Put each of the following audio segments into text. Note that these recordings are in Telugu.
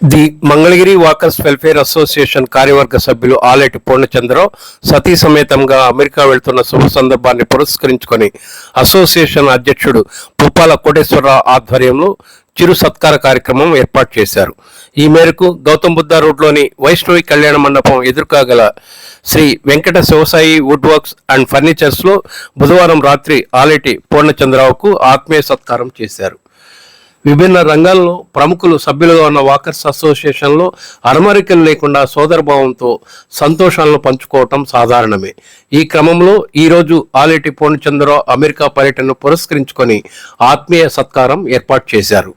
The Mangalagiri walkers welfare association కార్యవర్గ సభ్యులు ఆలేటి పూర్ణచంద్రరావు సతీ సమేతంగా అమెరికా వెళ్తున్న శుభ సందర్భాన్ని పురస్కరించుకొని అసోసియేషన్ అధ్యక్షుడు పుప్పాల కోటేశ్వరరావు ఆధ్వర్యంలో చిరు సత్కార కార్యక్రమం ఏర్పాటు చేశారు. ఈ మేరకు గౌతమ్ బుద్ధ రోడ్లోని Vaishnavi Kalyana Mandapam ఎదురుకాగల Sri Venkata Sivasai wood works and ఫర్నిచర్స్లో బుధవారం రాత్రి ఆలేటి పూర్ణచంద్రరావుకు ఆత్మీయ సత్కారం చేశారు. విభిన్న రంగాల్లో ప్రముఖులు సభ్యులుగా ఉన్న వాకర్స్ అసోసియేషన్లో అరమరికలు లేకుండా సోదరభావంతో సంతోషాలను పంచుకోవటం సాధారణమే. ఈ క్రమంలో ఈరోజు ఆలేటి పూర్ణచంద్రరావు అమెరికా పర్యటనను పురస్కరించుకొని ఆత్మీయ సత్కారం ఏర్పాటు చేశారు.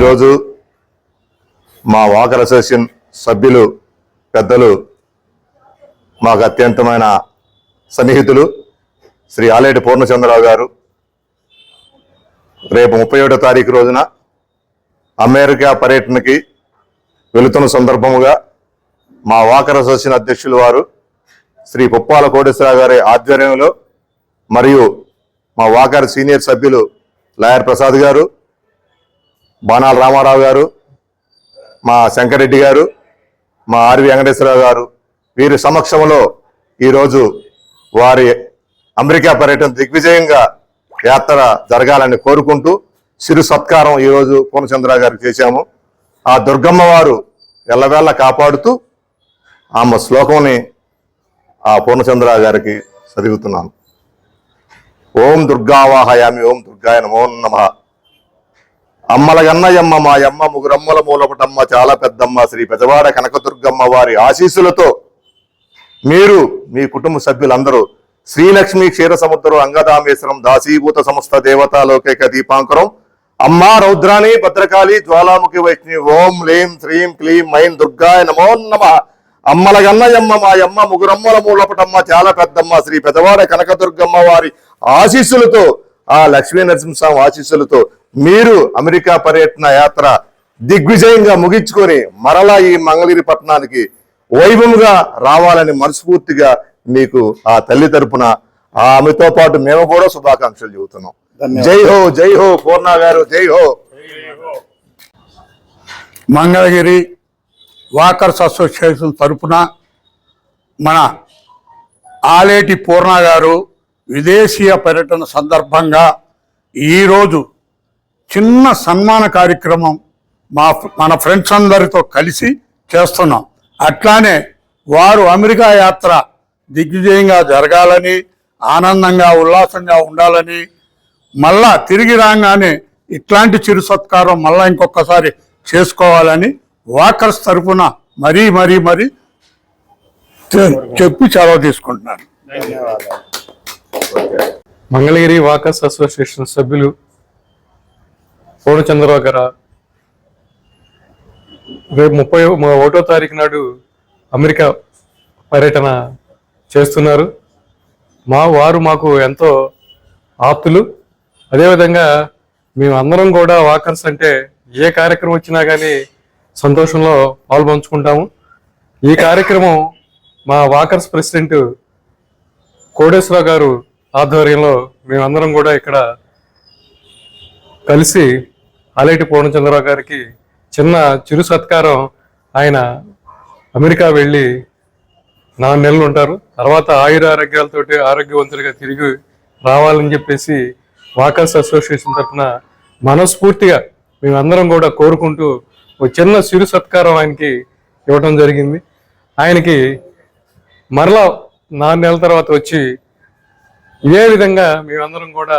ఈరోజు మా వాకర్ అసోసియేషన్ సభ్యులు పెద్దలు మాకు అత్యంతమైన సన్నిహితులు శ్రీ ఆలేటి పూర్ణచంద్రరావు గారు. రేపు ముప్పై ఒకటో తారీఖు రోజున అమెరికా పర్యటనకి వెళుతున్న సందర్భముగా మా వాకర్ అసోసియేషన్ అధ్యక్షులు వారు శ్రీ పుప్పాల కోటేశ్వరరావు గారి ఆధ్వర్యంలో మరియు మా వాకర్ సీనియర్ సభ్యులు లాయర్ ప్రసాద్ గారు బాణాల రామారావు గారు మా శంకరెడ్డి గారు మా ఆర్వి వెంకటేశ్వరరావు గారు వీరి సమక్షంలో ఈరోజు వారి అమెరికా పర్యటన దిగ్విజయంగా యాత్ర జరగాలని కోరుకుంటూ సిరు సత్కారం ఈరోజు పూర్ణచంద్ర గారికి చేశాము. ఆ దుర్గమ్మ వారు ఎల్లవేళ కాపాడుతూ ఆమె శ్లోకంని ఆ పూర్ణచంద్ర గారికి చదువుతున్నాను. ఓం దుర్గావాహయామి ఓం దుర్గాయ నమో నమః. అమ్మల గన్నయమ్మ మా యమ్మ ముగురమ్మల మూలపటమ్మ చాలా పెద్దమ్మ శ్రీ పెదవాడ కనకదుర్గమ్మ వారి ఆశీస్సులతో మీరు మీ కుటుంబ సభ్యులందరూ శ్రీలక్ష్మి క్షీర సముద్రం అంగదామేశ్వరం దాసీభూత సంస్థ దేవతాలోకేక దీపాంకరం అమ్మా రౌద్రాణి భద్రకాళి జ్వాలాముఖి వైష్ణవి ఓం లీం శ్రీం క్లీం మైం దుర్గాయ నమో నమ. అమ్మల గన్నయమ్మ మా యమ్మ ముగురమ్మల మూలపటమ్మ చాలా పెద్దమ్మ శ్రీ పెదవాడ కనకదుర్గమ్మ వారి ఆశీస్సులతో ఆ లక్ష్మీ నరసింహస్వామి ఆశీస్సులతో మీరు అమెరికా పర్యటన యాత్ర దిగ్విజయంగా ముగించుకొని మరలా ఈ మంగళగిరి పట్టణానికి వైభవంగా రావాలని మనస్ఫూర్తిగా మీకు ఆ తల్లి తరపున ఆమెతో పాటు మేము కూడా శుభాకాంక్షలు చెబుతున్నాం. జై హో జై హో పూర్ణ గారు జై హో. మంగళగిరి వాకర్స్ అసోసియేషన్ తరపున మన ఆలేటి పూర్ణ గారు విదేశీయ పర్యటన సందర్భంగా ఈరోజు చిన్న సన్మాన కార్యక్రమం మా మన ఫ్రెండ్స్ అందరితో కలిసి చేస్తున్నాం. అట్లానే వారు అమెరికా యాత్ర దిగ్విజయంగా జరగాలని ఆనందంగా ఉల్లాసంగా ఉండాలని మళ్ళా తిరిగి రాగానే ఇట్లాంటి చిరు సత్కారం మళ్ళా ఇంకొకసారి చేసుకోవాలని వాకర్స్ తరపున మరీ మరీ మరీ చె- చెప్పి తీసుకుంటున్నారు తీసుకుంటున్నాను. మంగళగిరి వాకర్స్ అసోసియేషన్ సభ్యులు పూర్ణచంద్రరావు గారు రేపు ముప్పై ఒకటో తారీఖు నాడు అమెరికా పర్యటన చేస్తున్నారు. మా వారు మాకు ఎంతో ఆప్తులు. అదేవిధంగా మేము అందరం కూడా వాకర్స్ అంటే ఏ కార్యక్రమం వచ్చినా కానీ సంతోషంలో పాల్పంచుకుంటాము. ఈ కార్యక్రమం మా వాకర్స్ ప్రెసిడెంట్ కోటేశ్వరరావు గారు ఆధ్వర్యంలో మేమందరం కూడా ఇక్కడ కలిసి అలేటి పూర్ణచంద్రరావు గారికి చిన్న చిరు సత్కారం. ఆయన అమెరికా వెళ్ళి నాలుగు నెలలు ఉంటారు. తర్వాత ఆయుర ఆరోగ్యాలతోటి ఆరోగ్యవంతులుగా తిరిగి రావాలని చెప్పేసి వాకర్స్ అసోసియేషన్ తరఫున మనస్ఫూర్తిగా మేమందరం కూడా కోరుకుంటూ ఒక చిన్న చిరు సత్కారం ఆయనకి ఇవ్వటం జరిగింది. ఆయనకి మరలా నాలుగు నెలల తర్వాత వచ్చి ఇదే విధంగా మేమందరం కూడా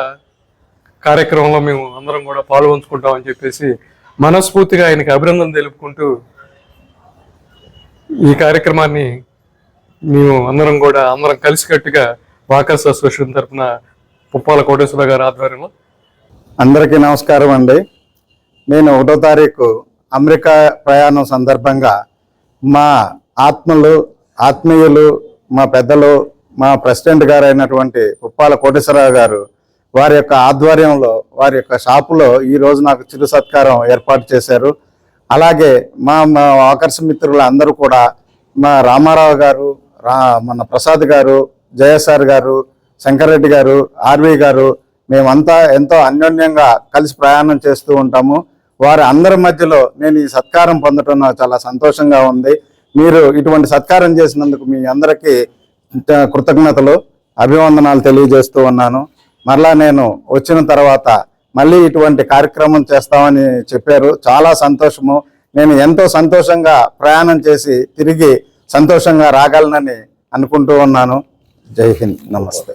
కార్యక్రమంలో మేము అందరం కూడా పాల్గొంచుకుంటామని చెప్పేసి మనస్ఫూర్తిగా ఆయనకి అభినందన తెలుపుకుంటూ ఈ కార్యక్రమాన్ని మేము అందరం కూడా అందరం కలిసికట్టుగా వాకర్స్ అసోసియేషన్ తరఫున పుప్పాల కోటేశ్వర గారి ఆధ్వర్యంలో అందరికీ నమస్కారం అండి. నేను ఒకటో తారీఖు అమెరికా ప్రయాణం సందర్భంగా మా ఆత్మలు ఆత్మీయులు మా పెద్దలు మా ప్రెసిడెంట్ గారు అయినటువంటి ఉప్పాల కోటేశ్వరరావు గారు వారి యొక్క ఆధ్వర్యంలో వారి యొక్క షాపులో ఈ రోజు నాకు చిరు సత్కారం ఏర్పాటు చేశారు. అలాగే మా మా ఆకర్ష మిత్రులు అందరూ కూడా మా రామారావు గారు రా మన ప్రసాద్ గారు జయసార్ గారు శంకర్రెడ్డి గారు ఆర్వి గారు మేమంతా ఎంతో అన్యోన్యంగా కలిసి ప్రయాణం చేస్తూ ఉంటాము. వారి అందరి మధ్యలో నేను ఈ సత్కారం పొందటం చాలా సంతోషంగా ఉంది. మీరు ఇటువంటి సత్కారం చేసినందుకు మీ అందరికీ కృతజ్ఞతలు అభివందనాలు తెలియజేస్తూ ఉన్నాను. మరలా నేను వచ్చిన తర్వాత మళ్ళీ ఇటువంటి కార్యక్రమం చేస్తామని చెప్పారు. చాలా సంతోషము. నేను ఎంతో సంతోషంగా ప్రయాణం చేసి తిరిగి సంతోషంగా రాగలనని అనుకుంటూ ఉన్నాను. జై హింద్. నమస్తే.